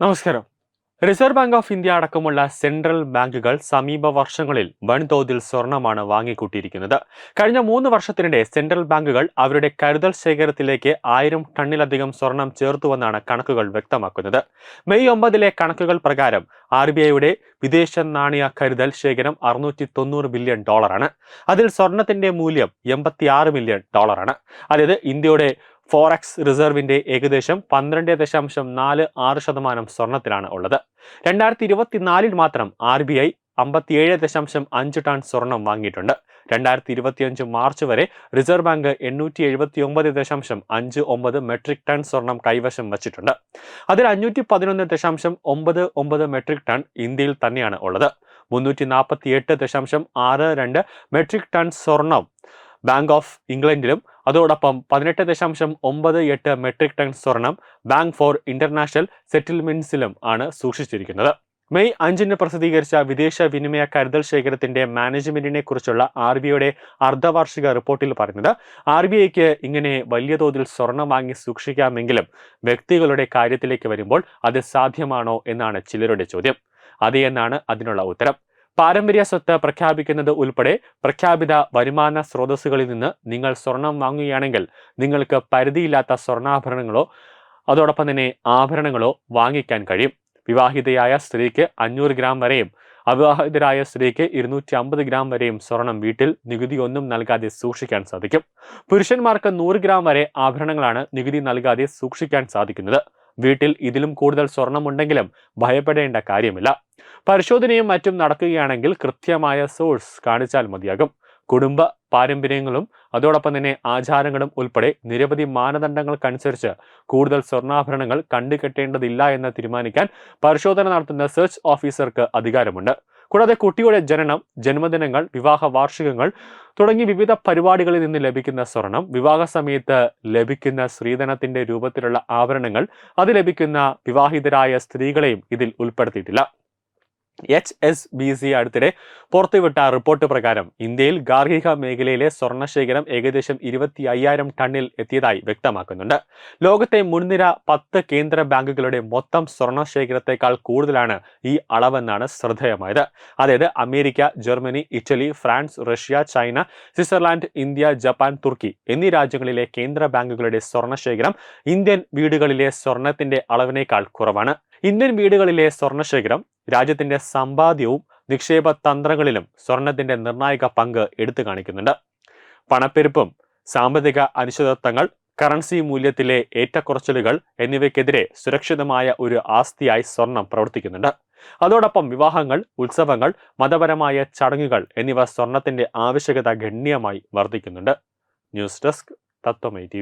നമസ്കാരം. Reserve Bank of India അടക്കമുള്ള central ബാങ്കുകൾ സമീപ വർഷങ്ങളിൽ വൻതോതിൽ സ്വർണമാണ് വാങ്ങിക്കൂട്ടിയിരിക്കുന്നത്. കഴിഞ്ഞ മൂന്ന് വർഷത്തിനിടെ സെൻട്രൽ ബാങ്കുകൾ അവരുടെ കരുതൽ ശേഖരത്തിലേക്ക് ആയിരം ടണ്ണിലധികം സ്വർണം ചേർത്തുവെന്നാണ് കണക്കുകൾ വ്യക്തമാക്കുന്നത്. മെയ് ഒമ്പതിലെ കണക്കുകൾ പ്രകാരം ആർ ബി ഐയുടെ വിദേശ നാണയ കരുതൽ ശേഖരം അറുന്നൂറ്റി തൊണ്ണൂറ് ബില്യൺ ഡോളറാണ്. അതിൽ സ്വർണത്തിന്റെ മൂല്യം എൺപത്തിയാറ് മില്യൺ ഡോളറാണ്. അതായത് ഇന്ത്യയുടെ ഫോറക്സ് റിസർവിന്റെ ഏകദേശം പന്ത്രണ്ട് ദശാംശം നാല് ആറ് ശതമാനം സ്വർണത്തിലാണ് ഉള്ളത്. രണ്ടായിരത്തി ഇരുപത്തിനാലിൽ മാത്രം ആർ ബി ഐ അമ്പത്തിയേഴ് ദശാംശം അഞ്ച് ടൺ സ്വർണം വാങ്ങിയിട്ടുണ്ട്. രണ്ടായിരത്തി ഇരുപത്തിയഞ്ച് മാർച്ച് വരെ റിസർവ് ബാങ്ക് എണ്ണൂറ്റി എഴുപത്തി ഒമ്പത് ദശാംശം അഞ്ച് ഒമ്പത് മെട്രിക് ടൺ സ്വർണം കൈവശം വച്ചിട്ടുണ്ട്. അതിൽ അഞ്ഞൂറ്റി പതിനൊന്ന് ദശാംശം ഒമ്പത് ഒമ്പത് മെട്രിക് ടൺ ഇന്ത്യയിൽ തന്നെയാണ് ഉള്ളത്. മുന്നൂറ്റി നാൽപ്പത്തി എട്ട് ദശാംശം ആറ് രണ്ട് മെട്രിക് ടൺ സ്വർണം ബാങ്ക് ഓഫ് ഇംഗ്ലണ്ടിലും അതോടൊപ്പം പതിനെട്ട് ദശാംശം ഒമ്പത് എട്ട് മെട്രിക് ടൺ സ്വർണം ബാങ്ക് ഫോർ ഇന്റർനാഷണൽ സെറ്റിൽമെന്റ്സിലും ആണ് സൂക്ഷിച്ചിരിക്കുന്നത്. മെയ് അഞ്ചിന് പ്രസിദ്ധീകരിച്ച വിദേശ വിനിമയ കരുതൽ ശേഖരത്തിന്റെ മാനേജ്മെന്റിനെ കുറിച്ചുള്ള ആർ ബി ഐയുടെ അർദ്ധവാർഷിക റിപ്പോർട്ടിൽ പറയുന്നത് ആർ ബി ഐക്ക് ഇങ്ങനെ വലിയ തോതിൽ സ്വർണം വാങ്ങി സൂക്ഷിക്കാമെങ്കിലും വ്യക്തികളുടെ കാര്യത്തിലേക്ക് വരുമ്പോൾ അത് സാധ്യമാണോ എന്നാണ് ചിലരുടെ ചോദ്യം. അതെ എന്നാണ് അതിനുള്ള ഉത്തരം. പാരമ്പര്യ സ്വത്ത് പ്രഖ്യാപിക്കുന്നത് ഉൾപ്പെടെ പ്രഖ്യാപിത വരുമാന സ്രോതസ്സുകളിൽ നിന്ന് നിങ്ങൾ സ്വർണം വാങ്ങുകയാണെങ്കിൽ നിങ്ങൾക്ക് പരിധിയില്ലാത്ത സ്വർണാഭരണങ്ങളോ അതോടൊപ്പം തന്നെ ആഭരണങ്ങളോ വാങ്ങിക്കാൻ കഴിയും. വിവാഹിതയായ സ്ത്രീക്ക് അഞ്ഞൂറ് ഗ്രാം വരെയും അവിവാഹിതരായ സ്ത്രീക്ക് ഇരുന്നൂറ്റി അമ്പത് ഗ്രാം വരെയും സ്വർണം വീട്ടിൽ നികുതി ഒന്നും നൽകാതെ സൂക്ഷിക്കാൻ സാധിക്കും. പുരുഷന്മാർക്ക് നൂറ് ഗ്രാം വരെ ആഭരണങ്ങളാണ് നികുതി നൽകാതെ സൂക്ഷിക്കാൻ സാധിക്കുന്നത്. വീട്ടിൽ ഇതിലും കൂടുതൽ സ്വർണമുണ്ടെങ്കിലും ഭയപ്പെടേണ്ട കാര്യമില്ല. പരിശോധനയും മറ്റും നടക്കുകയാണെങ്കിൽ കൃത്യമായ സോഴ്സ് കാണിച്ചാൽ മതിയാകും. കുടുംബ പാരമ്പര്യങ്ങളും അതോടൊപ്പം തന്നെ ആചാരങ്ങളും ഉൾപ്പെടെ നിരവധി മാനദണ്ഡങ്ങൾക്കനുസരിച്ച് കൂടുതൽ സ്വർണാഭരണങ്ങൾ കണ്ടുകെട്ടേണ്ടതില്ല എന്ന് തീരുമാനിക്കാൻ പരിശോധന നടത്തുന്ന സെർച്ച് ഓഫീസർക്ക് അധികാരമുണ്ട്. കൂടാതെ കുട്ടിയുടെ ജനനം ജന്മദിനങ്ങൾ വിവാഹ വാർഷികങ്ങൾ തുടങ്ങി വിവിധ പരിപാടികളിൽ നിന്ന് ലഭിക്കുന്ന സ്വർണം വിവാഹ സമയത്ത് ലഭിക്കുന്ന സ്ത്രീധനത്തിന്റെ രൂപത്തിലുള്ള ആഭരണങ്ങൾ അത് ലഭിക്കുന്ന വിവാഹിതരായ സ്ത്രീകളെയും ഇതിൽ ഉൾപ്പെടുത്തിയിട്ടില്ല. എച്ച് എസ് ബി സി അടുത്തിടെ പുറത്തുവിട്ട റിപ്പോർട്ട് പ്രകാരം ഇന്ത്യയിൽ ഗാർഹിക മേഖലയിലെ സ്വർണശേഖരം ഏകദേശം ഇരുപത്തി അയ്യായിരം ടണ്ണിൽ എത്തിയതായി വ്യക്തമാക്കുന്നുണ്ട്. ലോകത്തെ മുൻനിര പത്ത് കേന്ദ്ര ബാങ്കുകളുടെ മൊത്തം സ്വർണശേഖരത്തെക്കാൾ കൂടുതലാണ് ഈ അളവെന്നാണ് ശ്രദ്ധേയമായത്. അതായത് America Germany Italy France Russia China Switzerland India Japan Turkey എന്നീ രാജ്യങ്ങളിലെ കേന്ദ്ര ബാങ്കുകളുടെ സ്വർണശേഖരം ഇന്ത്യൻ വീടുകളിലെ സ്വർണത്തിന്റെ അളവിനേക്കാൾ കുറവാണ്. ഇന്ത്യൻ വീടുകളിലെ സ്വർണശേഖരം രാജ്യത്തിന്റെ സമ്പാദ്യവും നിക്ഷേപ തന്ത്രങ്ങളിലും സ്വർണത്തിന്റെ നിർണായക പങ്ക് എടുത്തു കാണിക്കുന്നുണ്ട്. പണപ്പെരുപ്പും സാമ്പത്തിക അനിശ്ചിതത്വങ്ങൾ കറൻസി മൂല്യത്തിലെ ഏറ്റക്കുറച്ചിലുകൾ എന്നിവയ്ക്കെതിരെ സുരക്ഷിതമായ ഒരു ആസ്തിയായി സ്വർണം പ്രവർത്തിക്കുന്നുണ്ട്. അതോടൊപ്പം വിവാഹങ്ങൾ ഉത്സവങ്ങൾ മതപരമായ ചടങ്ങുകൾ എന്നിവ സ്വർണത്തിന്റെ ആവശ്യകത ഗണ്യമായി വർദ്ധിക്കുന്നുണ്ട്. News desk Tatwamayi T